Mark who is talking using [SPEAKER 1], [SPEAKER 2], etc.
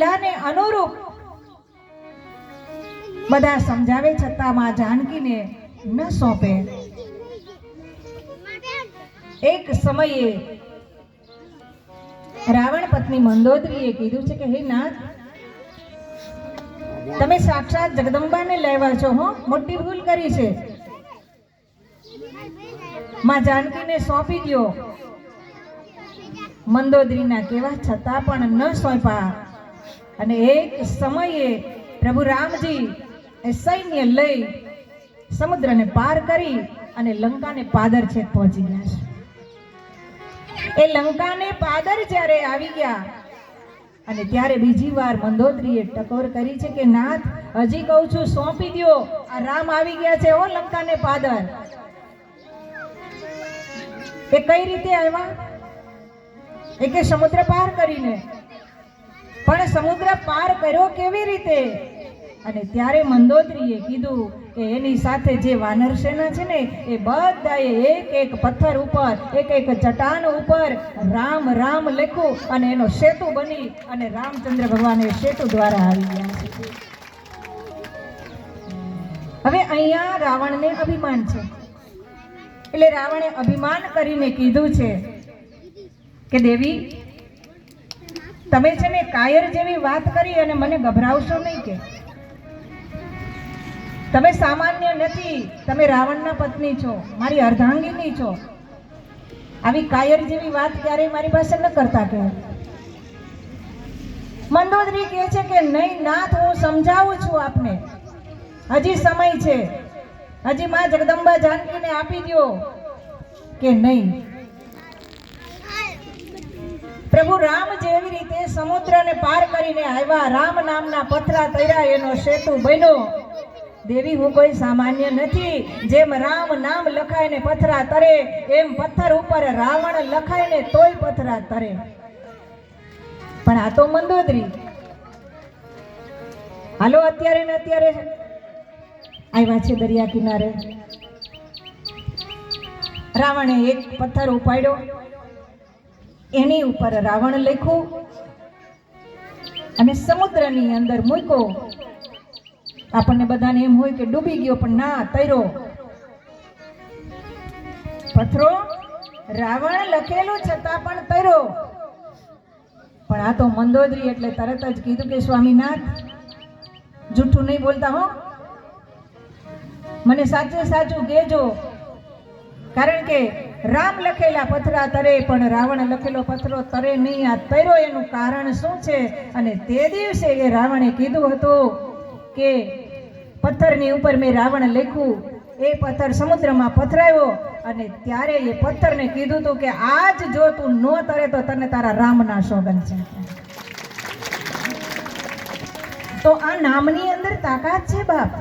[SPEAKER 1] લીલાને અનુરૂપ બધા સમજાવે છતાં માં જાનકીને ન સોંપે. એક સમયે રાવણ પત્ની મંદોદરીએ કીધું છે કે, હે નાથ, તમે સાક્ષાત જગદંબાને લેવા છો, હો? મોટી ભૂલ કરી છે. માં જાનકીને સોંપી દ્યો. મંદોદરીના કેવા છતાં પણ ન સોંપ્યા. અને એક સમયે પ્રભુ રામજી એ સૈન્ય લઈ સમુદ્રને પાર કરી અને લંકાને પાદર છેક પહોંચી ગયા છે. એ લંકાને પાદર જ્યારે આવી ગયા અને ત્યારે બીજી વાર મંદોદરીએ ટકોર કરી છે કે, નાથ, હજી કહું છું, સોંપી દ્યો. આ રામ આવી ગયા છે ઓ લંકાને પાદર. એ કઈ રીતે આવ્યા? એ કે સમુદ્ર પાર કરીને. પણ સમુદ્ર પાર કર્યો કેવી રીતે? અને ત્યારે મંદોદરીએ કીધું કે એની સાથે જે વાનર સેના છે ને, એ બધાએ એક એક પથ્થર ઉપર, એક એક ચટાન ઉપર રામ રામ લખ્યું અને એનો સેતુ બની અને રામચંદ્ર ભગવાન એ સેતુ દ્વારા આવી ગયા છે. હવે અહીંયા રાવણને અભિમાન છે. એટલે રાવણે અભિમાન કરીને કીધું છે કે દેવી તમે છે ને કાયર જેવી વાત કરી અને મને ગભરાવશો નહીં કે. તમે સામાન્ય નથી, તમે રાવણના પત્ની છો, મારી અર્ધાંગીની છો. આવી કાયર જેવી વાત ક્યારેય મારી પાસે ન કરતા કે મંદોદરી કહે છે કે નહીં, નાથ, હું સમજાવું છું આપને. હજી સમય છે. હજી માં જગદંબા જાનકીને આપી દ્યો કે નહીં. પ્રભુ રામ જેવી રીતે સમુદ્રને પાર કરીને આવ્યા. રામ નામના પથરા તર્યા, એનો સેતુ બન્યો. દેવી હું કોઈ સામાન્ય નથી. જેમ રામ નામ લખાય ને પથરા તરે, એમ પથ્થર ઉપર રાવણ લખાય ને તોય પથરા તરે. પણ આ તો મંદોદરી. હાલો, અત્યારે ને અત્યારે આવ્યા છે દરિયા કિનારે. રાવણે એક પથ્થર ઉપાડ્યો. એની ઉપર રાવણ લખ્યું. અને સમુદ્રની અંદર મૂક્યો આપણને બધાને એમ હોય કે ડૂબી ગયો, પણ ના, તૈરો. પથરો, રાવણ લખેલું છતાં પણ તૈરો. પણ આ તો મંદોદરી એટલે તરત જ કીધું કે સ્વામીનાથ, જૂઠું નહીં બોલતા હો. મને સાચે સાચું કહેજો. કારણ કે રામ લખેલા પથરા તરે, પણ રાવણ લખેલો પથરો તરે નહીં. આ તર્યો એનું કારણ શું છે? અને તે દિવસે એ રાવણે કીધું હતું કે પથ્થરની ઉપર મેં રાવણ લખ્યું. એ પથ્થર સમુદ્રમાં પથરાયો અને ત્યારે એ પથ્થરને કીધું હતું કે આજ જો તું ન તરે તો તને તારા રામના સોગન છે. તો આ નામની અંદર તાકાત છે બાપ.